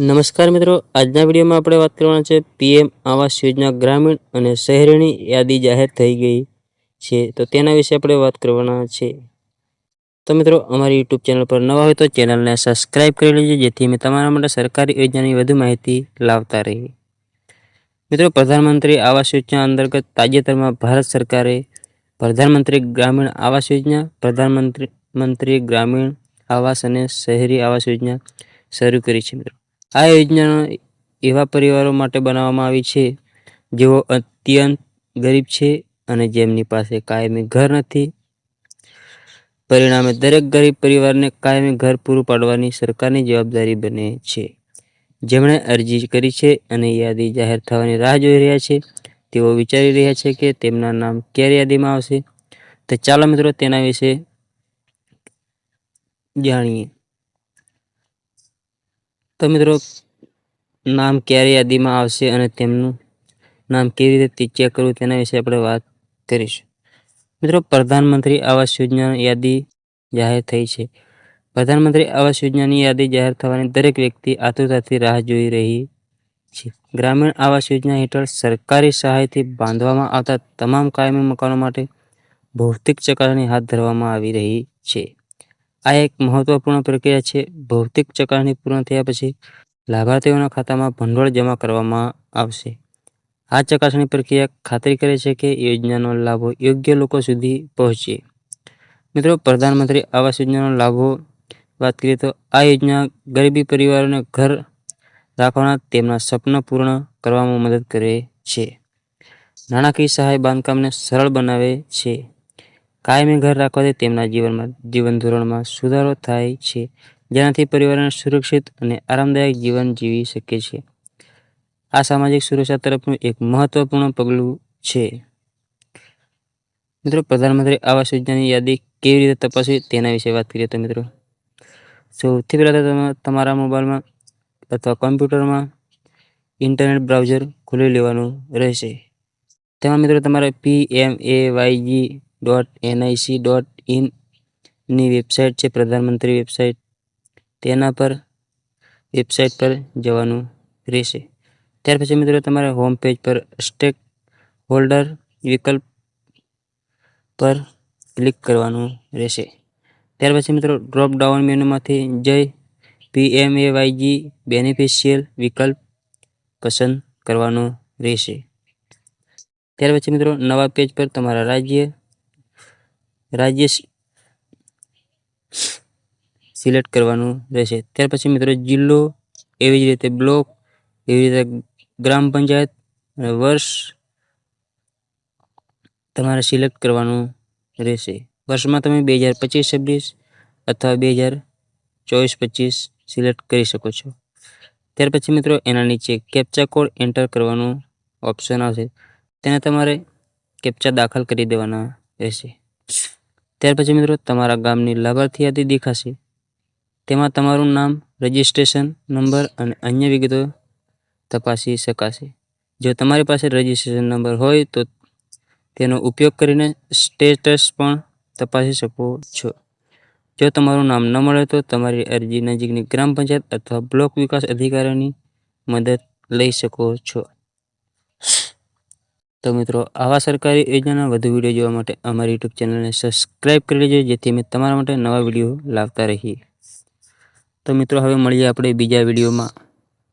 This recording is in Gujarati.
નમસ્કાર મિત્રો, આજના વિડીયોમાં આપણે વાત કરવાના છે પીએમ આવાસ યોજના ગ્રામીણ અને શહેરીની યાદી જાહેર થઈ ગઈ છે. તો તેના વિશે આપણે વાત કરવાના છે. તો મિત્રો, અમારી યુટ્યુબ ચેનલ પર નવા હોય તો ચેનલને સબસ્ક્રાઈબ કરી લેજો, જેથી અમે તમારા માટે સરકારી યોજનાની વધુ માહિતી લાવતા રહીએ. મિત્રો, પ્રધાનમંત્રી આવાસ યોજના અંતર્ગત તાજેતરમાં ભારત સરકારે પ્રધાનમંત્રી ગ્રામીણ આવાસ યોજના, પ્રધાનમંત્રી મંત્રી ગ્રામીણ આવાસ અને શહેરી આવાસ યોજના શરૂ કરી છે મિત્રો. આ યોજના એવા પરિવારો માટે બનાવવામાં આવી છે, જેઓ અત્યંત ગરીબ છે અને જેમની પાસે કાયમી ઘર નથી. પરિણામે દરેક ગરીબ પરિવારને કાયમી ઘર પૂરું પાડવાની સરકારની જવાબદારી બને છે. જેમણે અરજી કરી છે અને યાદી જાહેર થવાની રાહ જોઈ રહ્યા છે, તેઓ વિચારી રહ્યા છે કે તેમના નામ ક્યારે યાદીમાં આવશે. તો ચાલો મિત્રો તેના વિશે જાણીએ. તો મિત્રો, નામ ક્યારે યાદીમાં આવશે અને તેમનું નામ કેવી રીતે ચેક કરવું તેના વિશે આપણે વાત કરીશું. મિત્રો, પ્રધાનમંત્રી આવાસ યોજના યાદી જાહેર થઈ છે. પ્રધાનમંત્રી આવાસ યોજનાની યાદી જાહેર થવાની દરેક વ્યક્તિ આતુરતાથી રાહ જોઈ રહી છે. ગ્રામીણ આવાસ યોજના હેઠળ સરકારી સહાયથી બાંધવામાં આવતા તમામ કાયમી મકાનો માટે ભૌતિક ચકાસણી હાથ ધરવામાં આવી રહી છે. આ એક મહત્વપૂર્ણ પ્રક્રિયા છે. ભૌતિક ચકાસણી પૂર્ણ થયા પછી લાભાર્થીઓના ખાતામાં ભંડોળ જમા કરવામાં આવશે. આ ચકાસણી પ્રક્રિયા ખાતરી કરે છે કે યોજનાનો લાભો યોગ્ય લોકો સુધી પહોંચે. મિત્રો, પ્રધાનમંત્રી આવાસ યોજનાનો લાભો વાત કરીએ તો આ યોજના ગરીબી પરિવારોને ઘર રાખવાના તેમના સપના પૂર્ણ કરવામાં મદદ કરે છે. નાણાકીય સહાય બાંધકામને સરળ બનાવે છે. કાયમી ઘર રાખવાથી તેમના જીવનમાં જીવન ધોરણમાં સુધારો થાય છે, જેનાથી પરિવારને સુરક્ષિત અને આરામદાયક જીવન જીવી શકે છે. આ સામાજિક સુરક્ષા તરફનું એક મહત્વપૂર્ણ પગલું છે. મિત્રો, પ્રધાનમંત્રી આવાસ યોજનાની યાદી કેવી રીતે તપાસવી તેના વિશે વાત કરીએ તો મિત્રો, સૌથી પહેલાં તો તમે તમારા મોબાઈલમાં અથવા કોમ્પ્યુટરમાં ઇન્ટરનેટ બ્રાઉઝર ખોલી લેવાનું રહેશે. તેમાં મિત્રો તમારે P M A YG dot NIC dot ઇનની website છે, પ્રધાનમંત્રી વેબસાઇટ તેના પર વેબસાઇટ પર જવાનું રહેશે. ત્યાર પછી મિત્રો તમારે હોમ પેજ પર સ્ટેક હોલ્ડર વિકલ્પ પર ક્લિક કરવાનું રહેશે. ત્યાર પછી મિત્રો ડ્રોપ ડાઉન મેનુમાંથી જય પી એમ એ વાયજી બેનિફિશિયલ વિકલ્પ પસંદ કરવાનું રહેશે. ત્યાર પછી મિત્રો નવા પેજ પર તમારા રાજ્ય રાજ્ય સિલેક્ટ કરવાનું રહેશે. ત્યાર પછી મિત્રો જિલ્લો એવી જ રીતે બ્લોક, એવી રીતે ગ્રામ પંચાયત અને વર્ષ તમારે સિલેક્ટ કરવાનું રહેશે. વર્ષમાં તમે બે હજાર પચીસ, છવ્વીસ અથવા બે હજાર ચોવીસ, પચીસ સિલેક્ટ કરી શકો છો. ત્યાર પછી મિત્રો એના નીચે કેપ્ચા કોડ એન્ટર કરવાનું ઓપ્શન આવશે. તેને તમારે કેપ્ચા દાખલ કરી દેવાના રહેશે. ત્યાર પછી મિત્રો તમારા ગામની લાભાર્થી યાદી દેખાશે. તેમાં તમારું નામ રજિસ્ટ્રેશન નંબર અને અન્ય વિગતો તપાસી શકાશે. જો તમારી પાસે રજિસ્ટ્રેશન નંબર હોય તો તેનો ઉપયોગ કરીને સ્ટેટસ પણ તપાસી શકો છો. જો તમારું નામ ન મળે તો તમારી અરજી નજીકની ગ્રામ પંચાયત અથવા બ્લોક વિકાસ અધિકારીની મદદ લઈ શકો છો. તો મિત્રો, આવા સરકારી યોજનાના વધુ વીડિયો જોવા માટે અમારી યુટ્યુબ ચેનલને સબસ્ક્રાઇબ કરી લેજો, જેથી અમે તમારા માટે નવા વીડિયો લાવતા રહીએ. તો મિત્રો, હવે મળીએ આપણે બીજા વિડીયોમાં.